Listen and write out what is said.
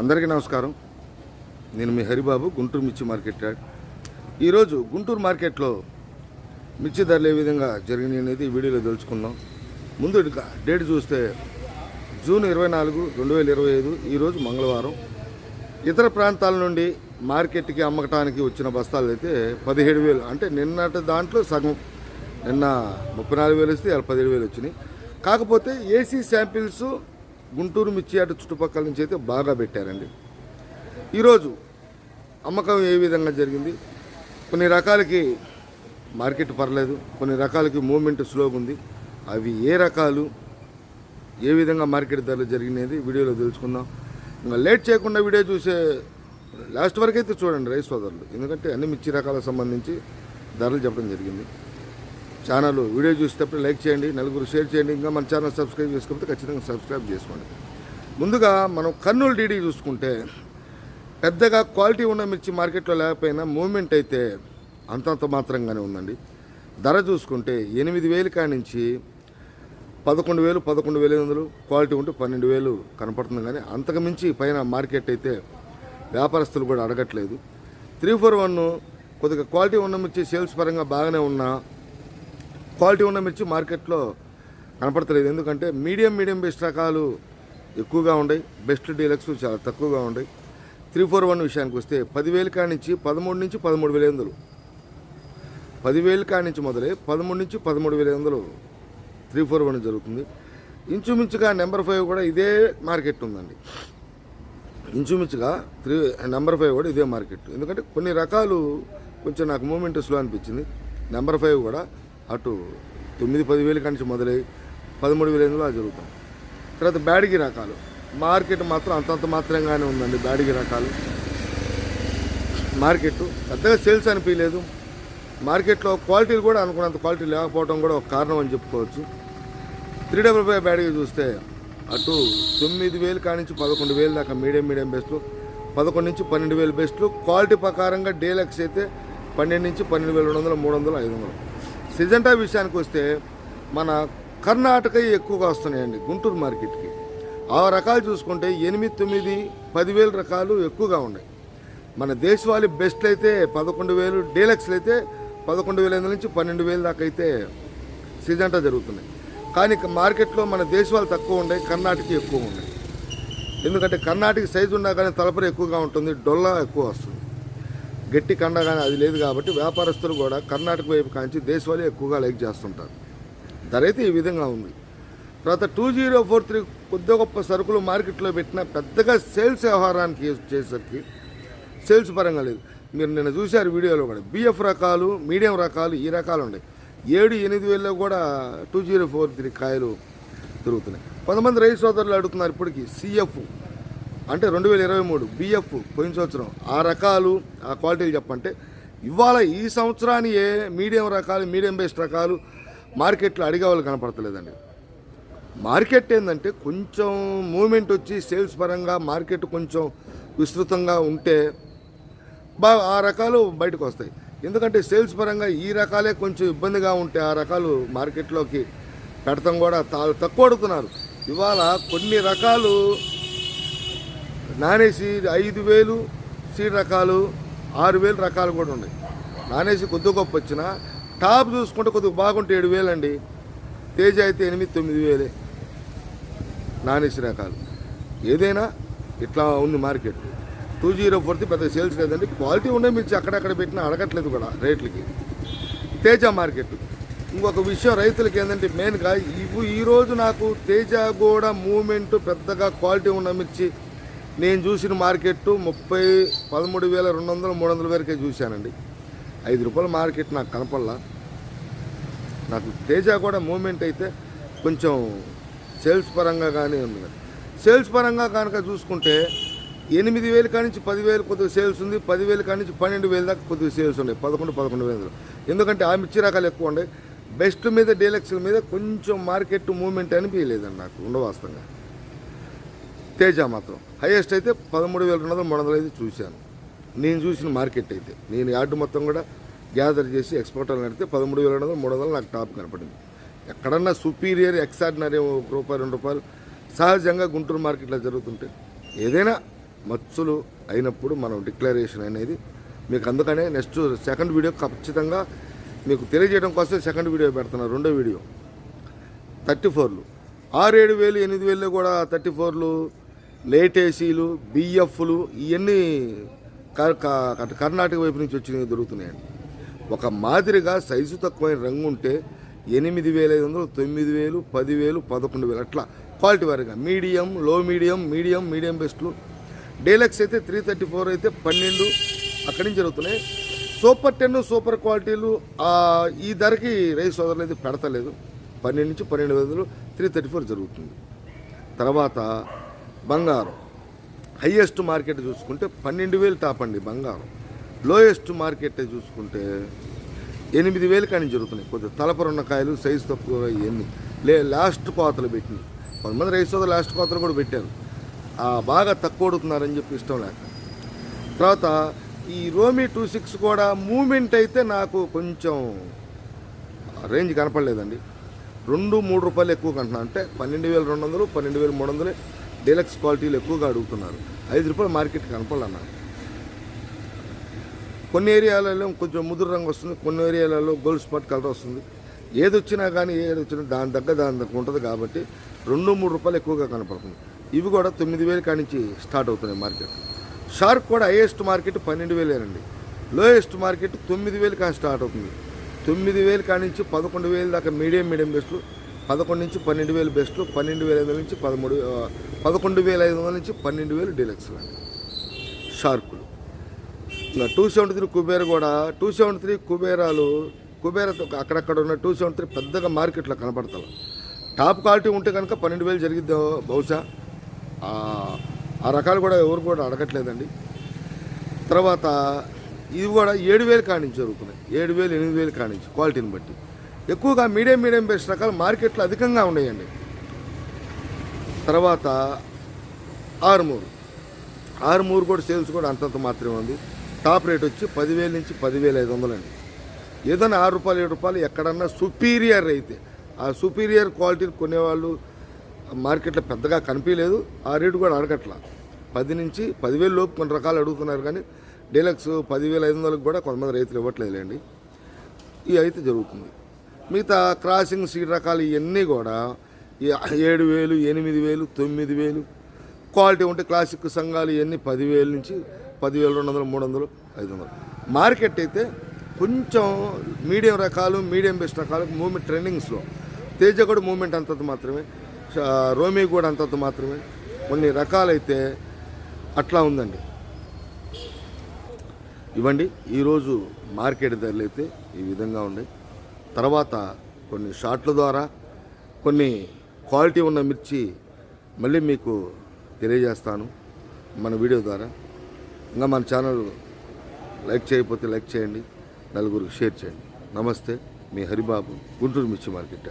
అందరికీ నమస్కారం. నేను మీ హరిబాబు గుంటూరు మిర్చి మార్కెట్ యాడ్. ఈరోజు గుంటూరు మార్కెట్లో మిర్చి ధరలు ఏ విధంగా జరిగినాయి అనేది ఈ వీడియోలో తెలుసుకుందాం. ముందు డేట్ చూస్తే జూన్ ఇరవై నాలుగు రెండు వేల ఇరవై ఐదు ఈరోజు మంగళవారం. ఇతర ప్రాంతాల నుండి మార్కెట్కి అమ్మకటానికి వచ్చిన బస్తాలు అయితే పదిహేడు వేలు అంటే నిన్నటి దాంట్లో సగం. నిన్న ముప్పై నాలుగు వేలు వస్తే ఇవాళ పదిహేడు వేలు వచ్చినాయి. కాకపోతే ఏసీ శాంపిల్స్ గుంటూరు మిర్చి అటు చుట్టుపక్కల నుంచి అయితే బాగా పెట్టారండి. ఈరోజు అమ్మకం ఏ విధంగా జరిగింది? కొన్ని రకాలకి మార్కెట్ పర్లేదు కొన్ని రకాలకి మూమెంట్ స్లోగా ఉంది. అవి ఏ రకాలు ఏ విధంగా మార్కెట్ ధరలు జరిగినది వీడియోలో తెలుసుకుందాం. ఇంకా లేట్ చేయకుండా వీడియో చూసే లాస్ట్ వరకు అయితే చూడండి రైస్ సోదరులు. ఎందుకంటే అన్ని మిర్చి రకాలకు సంబంధించి ధరలు చెప్పడం జరిగింది. ఛానల్ వీడియో చూసేటప్పుడు లైక్ చేయండి నలుగురు షేర్ చేయండి ఇంకా మన ఛానల్ సబ్స్క్రైబ్ చేసుకోకపోతే ఖచ్చితంగా సబ్స్క్రైబ్ చేసుకోండి. ముందుగా మనం కర్నూలు డీడీ చూసుకుంటే పెద్దగా క్వాలిటీ ఉన్న మిర్చి మార్కెట్లో లేకపోయినా మూమెంట్ అయితే అంతంత మాత్రంగానే ఉందండి. ధర చూసుకుంటే ఎనిమిది వేలు కానించి నుంచి పదకొండు వేలు పదకొండు వేల వందలు క్వాలిటీ ఉంటే పన్నెండు వేలు కనపడుతుంది కానీ అంతకుమించి పైన మార్కెట్ అయితే వ్యాపారస్తులు కూడా అడగట్లేదు. త్రీ ఫోర్ వన్ కొద్దిగా క్వాలిటీ ఉన్న మిర్చి సేల్స్ పరంగా బాగానే ఉన్నా క్వాలిటీ ఉన్న మిర్చి మార్కెట్లో కనపడతలేదు. ఎందుకంటే మీడియం మీడియం బెస్ట్ రకాలు ఎక్కువగా ఉన్నాయి బెస్ట్ డీలక్స్ చాలా తక్కువగా ఉన్నాయి త్రీ ఫోర్ వన్ విషయానికి వస్తే పదివేలు కాడి నుంచి పదమూడు నుంచి పదమూడు వేల వందలు. పదివేల కాడి నుంచి మొదలై పదమూడు నుంచి పదమూడు వేల వందలు త్రీ ఫోర్ వన్ జరుగుతుంది. ఇంచుమించుగా నెంబర్ ఫైవ్ కూడా ఇదే మార్కెట్ ఉందండి. ఇంచుమించుగా త్రీ నెంబర్ ఫైవ్ కూడా ఇదే మార్కెట్. ఎందుకంటే కొన్ని రకాలు కొంచెం నాకు మూమెంట్ స్లో అనిపించింది. నెంబర్ ఫైవ్ కూడా అటు తొమ్మిది పదివేల నుంచి మొదలై పదమూడు వేల ఎనిమిదిలో అది జరుగుతాం తర్వాత బ్యాడిగి రకాలు. మార్కెట్ మాత్రం అంతంత మాత్రంగానే ఉందండి బ్యాడిగి రకాలు. మార్కెట్ పెద్దగా సేల్స్ అనిపించలేదు. మార్కెట్లో క్వాలిటీలు కూడా అనుకున్నంత క్వాలిటీ లేకపోవడం కూడా ఒక కారణం అని చెప్పుకోవచ్చు. త్రీ డబుల్ ఫైవ్ బ్యాడిగి చూస్తే అటు తొమ్మిది వేలు కానించి పదకొండు వేలు దాకా మీడియం మీడియం బెస్ట్లు. పదకొండు నుంచి పన్నెండు వేలు బెస్ట్లు. క్వాలిటీ ప్రకారంగా డీలక్స్ అయితే పన్నెండు నుంచి పన్నెండు వేల రెండు వందలు మూడు వందలు ఐదు వందలు. సిజంటా విషయానికి వస్తే మన కర్ణాటక ఎక్కువగా వస్తున్నాయండి గుంటూరు మార్కెట్కి. ఆ రకాలు చూసుకుంటే ఎనిమిది తొమ్మిది పదివేల రకాలు ఎక్కువగా ఉన్నాయి. మన దేశవాళీ బెస్ట్లు అయితే పదకొండు వేలు డీలక్స్లు అయితే పదకొండు వేల ఐదు నుంచి పన్నెండు వేలు దాకా అయితే సిజంటా జరుగుతున్నాయి. కానీ మార్కెట్లో మన దేశవాళీ తక్కువ ఉన్నాయి కర్ణాటక ఎక్కువ ఉన్నాయి. ఎందుకంటే కర్ణాటక సైజు ఉన్నా కానీ తలపరి ఎక్కువగా ఉంటుంది డొల్లా ఎక్కువ వస్తుంది. గట్టి కండ కానీ అది లేదు కాబట్టి వ్యాపారస్తులు కూడా కర్ణాటక వైపు కాంచి దేశవాళీ ఎక్కువగా లైక్ చేస్తుంటారు. ధర అయితే ఈ విధంగా ఉంది. తర్వాత టూ జీరో ఫోర్ త్రీ కొద్ది గొప్ప సరుకులు మార్కెట్లో పెట్టిన పెద్దగా సేల్స్ వ్యవహారానికి చేసేసరికి సేల్స్ పరంగా లేదు. మీరు నిన్న చూశారు వీడియోలో కూడా. బిఎఫ్ రకాలు మీడియం రకాలు ఈ రకాలు ఉన్నాయి. ఏడు ఎనిమిది వేలలో కూడా టూ జీరో ఫోర్ త్రీ కాయలు తిరుగుతున్నాయి కొంతమంది రైతు సోదరులు అడుగుతున్నారు ఇప్పటికీ సిఎఫ్ అంటే రెండు వేల ఇరవై మూడు బిఎఫ్ పోయిన సంవత్సరం ఆ రకాలు ఆ క్వాలిటీలు చెప్పంటే ఇవాళ ఈ సంవత్సరానియే ఏ మీడియం రకాలు మీడియం బేస్డ్ రకాలు మార్కెట్లో అడిగేవాళ్ళు కనపడతలేదండి. మార్కెట్ ఏంటంటే కొంచెం మూమెంట్ వచ్చి సేల్స్ పరంగా మార్కెట్ కొంచెం విస్తృతంగా ఉంటే బాగా ఆ రకాలు బయటకు వస్తాయి. ఎందుకంటే సేల్స్ పరంగా ఈ రకాలే కొంచెం ఇబ్బందిగా ఉంటే ఆ రకాలు మార్కెట్లోకి పెడతాం కూడా తక్కువ అడుగుతున్నారు. ఇవాళ కొన్ని రకాలు నానేసి ఐదు వేలు సీడ్ రకాలు ఆరు వేలు రకాలు కూడా ఉన్నాయి. నానేసి కొద్ది గొప్ప వచ్చిన టాప్ చూసుకుంటే కొద్దిగా బాగుంటే ఏడు వేలు అండి తేజ అయితే ఎనిమిది తొమ్మిది వేలే. నానేసి రకాలు. ఏదైనా ఇట్లా ఉంది మార్కెట్. టూ జీరో ఫోర్త్ పెద్ద సేల్స్ లేదండి. క్వాలిటీ ఉండే మిర్చి అక్కడక్కడ పెట్టినా అడగట్లేదు కూడా రేట్లకి. తేజ మార్కెట్. ఇంకొక విషయం రైతులకి ఏంటంటే మెయిన్గా ఇవి ఈరోజు నాకు తేజ కూడా మూమెంట్ పెద్దగా క్వాలిటీ ఉన్న మిర్చి నేను చూసిన మార్కెట్ ముప్పై పదమూడు వేల రెండు వందల మూడు వందల వరకే చూశానండి. ఐదు రూపాయల మార్కెట్ నాకు కనపడలా. నాకు తేజ కూడా మూమెంట్ అయితే కొంచెం సేల్స్ పరంగా కానీ ఉంది సేల్స్ పరంగా కనుక చూసుకుంటే ఎనిమిది వేలు కానించి పదివేలు కొద్దిగా సేల్స్ ఉంది పదివేలు కానించి పన్నెండు వేలు దాకా కొద్దిగా సేల్స్ ఉన్నాయి పదకొండు పదకొండు వేలు. ఎందుకంటే ఆ మిర్చి రకాలు ఎక్కువ ఉన్నాయి. బెస్ట్ మీద డీలక్స్ మీద కొంచెం మార్కెట్ మూమెంట్ అనిపించలేదండి నాకు ఉండవాస్తవంగా. తేజ మాత్రం. హైయెస్ట్ అయితే పదమూడు వేల రెండు వందలు మూడు వందలు అయితే చూశాను. నేను చూసిన మార్కెట్ అయితే. నేను యార్డు మొత్తం కూడా గ్యాదర్ చేసి ఎక్స్పోర్టర్లు నడితే పదమూడు వేల రెండు వందలు మూడు వందలు నాకు టాప్ కనపడింది. ఎక్కడన్నా సుపీరియర్ ఎక్సార్డినరీ ఒక రూపాయలు రెండు రూపాయలు సహజంగా గుంటూరు మార్కెట్లో జరుగుతుంటే ఏదైనా మచ్చులు అయినప్పుడు మనం డిక్లరేషన్ అనేది మీకు అందుకనే నెక్స్ట్ సెకండ్ వీడియో ఖచ్చితంగా మీకు తెలియజేయడం కోసం సెకండ్ వీడియో పెడుతున్నారు రెండో వీడియో థర్టీ ఫోర్లు ఆరు ఏడు వేలు ఎనిమిది వేలు కూడా థర్టీ ఫోర్లు లేటేసీలు బిఎఫ్లు ఇవన్నీ కర్ణాటక వైపు నుంచి వచ్చినవి దొరుకుతున్నాయండి. ఒక మాదిరిగా సైజు తక్కువైన రంగు ఉంటే ఎనిమిది వేల ఐదు వందలు తొమ్మిది వేలు పదివేలు పదకొండు వేలు అట్లా. క్వాలిటీ వారిగా. Medium low medium medium medium బెస్ట్లు. డీలక్స్ అయితే త్రీ థర్టీ ఫోర్ అయితే పన్నెండు. అక్కడి నుంచి జరుగుతున్నాయి. సూపర్ టెన్ సూపర్ క్వాలిటీలు ఈ ధరకి రైస్ సోదరులు అయితే పెడతలేదు. పన్నెండు నుంచి పన్నెండు వేలు త్రీ థర్టీ ఫోర్ జరుగుతుంది. తర్వాత బంగారం. హయ్యెస్ట్ మార్కెట్ చూసుకుంటే పన్నెండు వేలు తాపండి బంగారం. లోయెస్ట్ మార్కెట్ చూసుకుంటే ఎనిమిది వేలు కానీ జరుగుతున్నాయి. కొద్దిగా తలపరున్న కాయలు సైజు తక్కువ ఇవన్నీ. లే లాస్ట్ కోతలు పెట్టినాయి. కొంతమంది రైస్ సోదరు లాస్ట్ కోతలు కూడా పెట్టారు. బాగా తక్కువ అడుగుతున్నారని చెప్పి ఇష్టం లేక. తర్వాత ఈ రోమీ టూ సిక్స్ కూడా మూమెంట్ అయితే నాకు కొంచెం రేంజ్ కనపడలేదండి. రెండు మూడు రూపాయలు ఎక్కువ కంటున్నా. అంటే పన్నెండు వేల రెండు వందలు పన్నెండు వేల మూడు వందలు. డీలక్స్ క్వాలిటీలు ఎక్కువగా అడుగుతున్నారు. ఐదు రూపాయలు మార్కెట్ కనపడాలన్న. కొన్ని ఏరియాలలో కొంచెం ముదురు రంగు వస్తుంది కొన్ని ఏరియాలలో గోల్డ్ స్పాట్ కలర్ వస్తుంది. ఏది వచ్చినా కానీ ఏది వచ్చినా దాని దగ్గర దాని దగ్గర ఉంటుంది కాబట్టి రెండు మూడు రూపాయలు ఎక్కువగా కనపడుతుంది. ఇవి కూడా తొమ్మిది వేలు కానించి స్టార్ట్ అవుతున్నాయి మార్కెట్. షార్క్ కూడా హైయెస్ట్ మార్కెట్ పన్నెండు వేలేనండి. లోయెస్ట్ మార్కెట్ తొమ్మిది వేలు కానీ స్టార్ట్ అవుతుంది. తొమ్మిది వేలు కానించి పదకొండు వేలు దాకా మీడియం మీడియం బెస్ట్లు పదకొండు నుంచి పన్నెండు వేలు బెస్ట్లు పన్నెండు వేల ఐదు వందల నుంచి పదమూడు పదకొండు వేల ఐదు వందల నుంచి పన్నెండు వేలు డీలక్స్లు అండి షార్కులు. ఇంకా టూ సెవెంటీ త్రీ కుబేర కూడా టూ సెవెంటీ త్రీ కుబేరాలు కుబేరతో అక్కడక్కడ ఉన్న టూ సెవెంటీ త్రీ పెద్దగా మార్కెట్లో కనపడతాం టాప్ క్వాలిటీ ఉంటే కనుక పన్నెండు వేలు జరిగిద్ది బహుశా? ఆ- ఆ రకాలు కూడా ఎవరు కూడా అడగట్లేదండి. తర్వాత ఇవి కూడా ఏడు వేలు కానించి జరుగుతున్నాయి. ఏడు వేలు ఎనిమిది వేలు కానించి క్వాలిటీని బట్టి. ఎక్కువగా మీడియం మీడియం బేస్ రకాలు మార్కెట్లో అధికంగా ఉన్నాయండి. తర్వాత ఆరుమూరు. ఆరుమూరు కూడా సేల్స్ కూడా అంతంత మాత్రమే ఉంది. టాప్ రేట్ వచ్చి పదివేల నుంచి పదివేల ఐదు వందలండి. ఏదైనా ఆరు రూపాయలు ఏడు రూపాయలు ఎక్కడన్నా సుపీరియర్ అయితే ఆ సుపీరియర్ క్వాలిటీని కొనేవాళ్ళు మార్కెట్లో పెద్దగా కనిపించలేదు. ఆ రేటు కూడా అడగట్లా. పది నుంచి పదివేల లోపు కొన్ని రకాలు అడుగుతున్నారు కానీ డీలక్స్ పదివేల ఐదు వందలకు కూడా కొంతమంది రైతులు ఇవ్వట్లేదులేండి. ఇవి అయితే జరుగుతుంది. మిగతా క్రాసింగ్ సీట్ రకాలు ఇవన్నీ కూడా ఏడు వేలు ఎనిమిది వేలు తొమ్మిది వేలు. క్వాలిటీ ఉంటే క్లాసిక్ సంఘాలు ఇవన్నీ పదివేలు నుంచి పదివేలు రెండు వందలు మూడు వందలు ఐదు వందలు. మార్కెట్ అయితే కొంచెం మీడియం రకాలు మీడియం బెస్ట్ రకాలు మూమెంట్ ట్రెండింగ్స్లో తేజ కూడా మూమెంట్ అంతంత మాత్రమే రోమీ కూడా అంతంత మాత్రమే. కొన్ని రకాలైతే అట్లా ఉందండి. ఇవ్వండి ఈరోజు మార్కెట్ ధరలు అయితే ఈ విధంగా ఉన్నాయి. తర్వాత కొన్ని షార్ట్ల ద్వారా కొన్ని క్వాలిటీ ఉన్న మిర్చి మళ్ళీ మీకు తెలియజేస్తాను మన వీడియో ద్వారా. ఇంకా మన ఛానల్ లైక్ చేయకపోతే లైక్ చేయండి నలుగురికి షేర్ చేయండి. నమస్తే మీ హరిబాబు గుంటూరు మిర్చి మార్కెట్